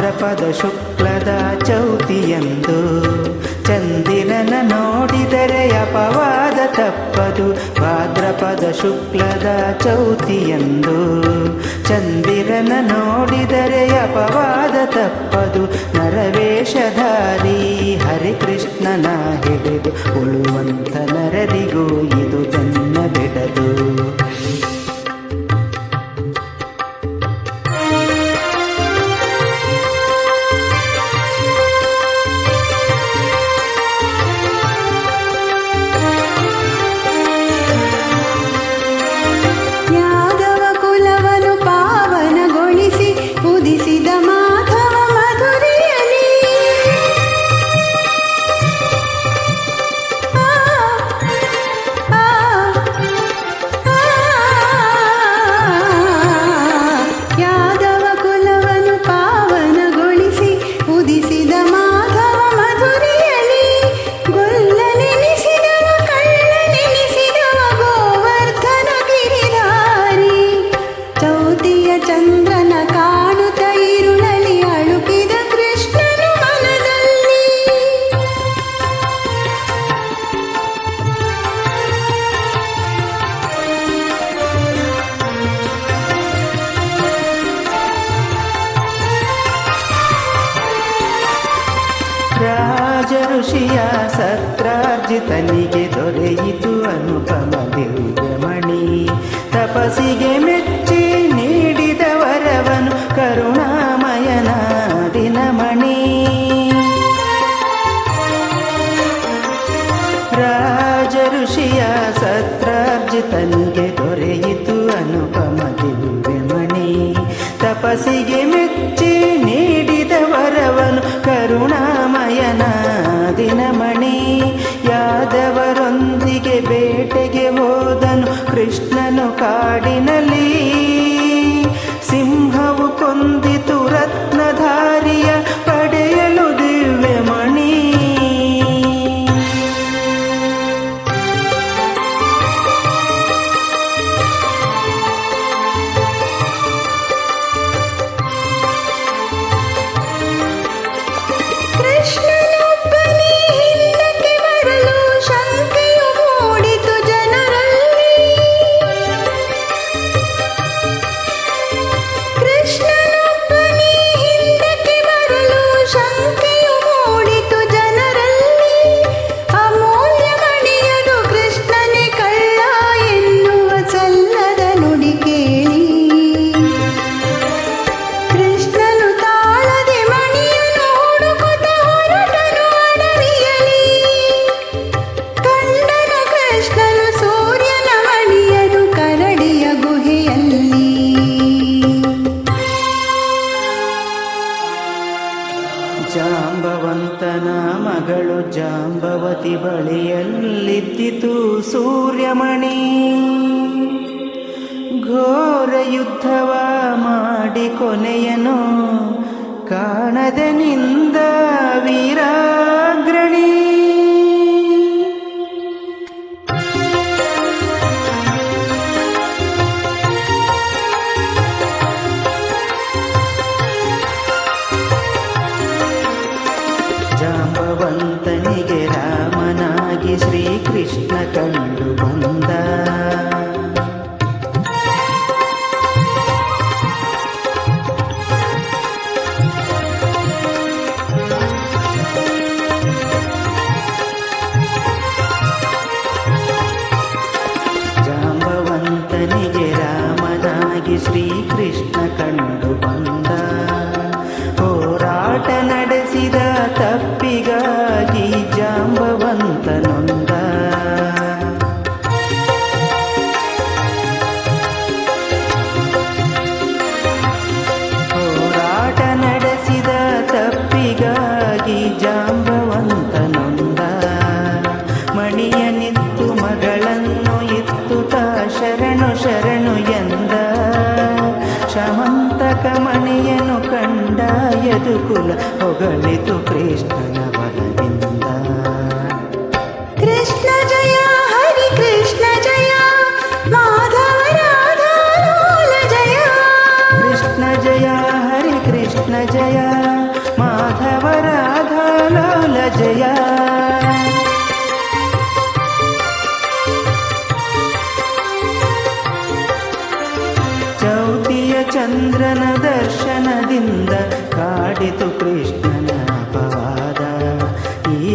ಶುಕ್ಲದ ಚೌತಿಯಂದು ಚಂದಿರನ ನೋಡಿದರೆ ಅಪವಾದ ತಪ್ಪದು ಭಾದ್ರಪದ ಶುಕ್ಲದ ಚೌತಿಯಂದು ಚಂದಿರನ ನೋಡಿದರೆ ಅಪವಾದ ತಪ್ಪದು ನರವೇಷಧಾರಿ ಹರಿಕೃಷ್ಣನ ಹಿಡಿದು ಉಳುವಂತ ನರರಿಗೂ ಇದು ತನ್ನ ಬಿಡದು. ರಾಜ ಋಷಿಯ ಸತ್ರಾರ್ಜಿತನಿಗೆ ದೊರೆಯಿತು ಅನುಪಮ ದಿವ್ಯಮಣಿ. ತಪಸ್ಸಿಗೆ ಮೆಚ್ಚಿ ನೀಡಿದ ವರವನು ಕರುಣಾಮಯನ ದಿನಮಣಿ ರಾಜ ಋಷಿಯ ಸತ್ರಾರ್ಜಿತನಿಗೆ ದೊರೆಯಿತು ಅನುಪಮ ದಿವ್ಯಮಣಿ. ತಪಸ್ಸಿಗೆ ಮಗಳು ಜಾಂಬವತಿ ಬಳಿಯಲ್ಲಿದ್ದಿತು ಸೂರ್ಯಮಣಿ. ಘೋರ ಯುದ್ಧವ ಮಾಡಿ ಕೊನೆಯನು ಕಾಣದೆ ನಿಂದ ಶ್ರೀಕೃಷ್ಣ ಕಂಡು ಬಂದ ಜಾಂಬವಂತನಿಗೆ ರಾಮನಾಗಿ ಶ್ರೀಕೃಷ್ಣ బ్రతుకుల ఒగలితో కృష్ణ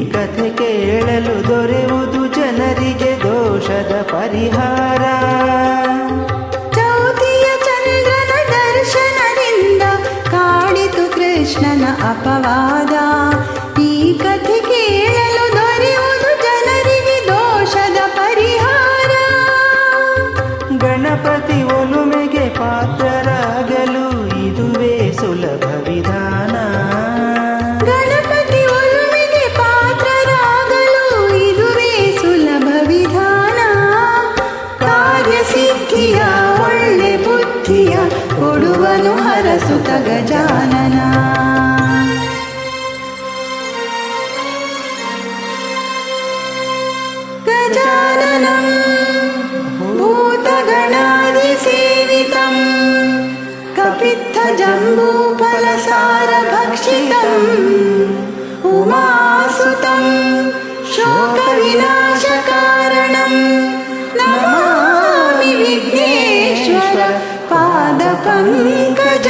ಕಥೆ ಕೇಳಲು ದೊರೆಯುವುದು ಜನರಿಗೆ ದೋಷದ ಪರಿಹಾರ. ಚೌತಿಯ ಚಂದ್ರನ ದರ್ಶನದಿಂದ ಕಾಣಿತು ಕೃಷ್ಣನ ಅಪವಾದ. ಈ ಕಥೆ ಕೇಳಲು ದೊರೆಯುವುದು ಜನರಿಗೆ ದೋಷದ ಪರಿಹಾರ. ಗಣಪತಿ ಒಲುಮೆಗೆ ಪಾತ್ರರಾಗಲು ಇದುವೇ ಸುಲಭ ವಿಧಾನ. सुत गजानना गजाननम् भूतगणादसेवितं कपित्थजम्बूफलसारभक्षितम् उमासुतं शोकविनाशकारणं। नमामि विघ्नेश्वर पादपङ्कज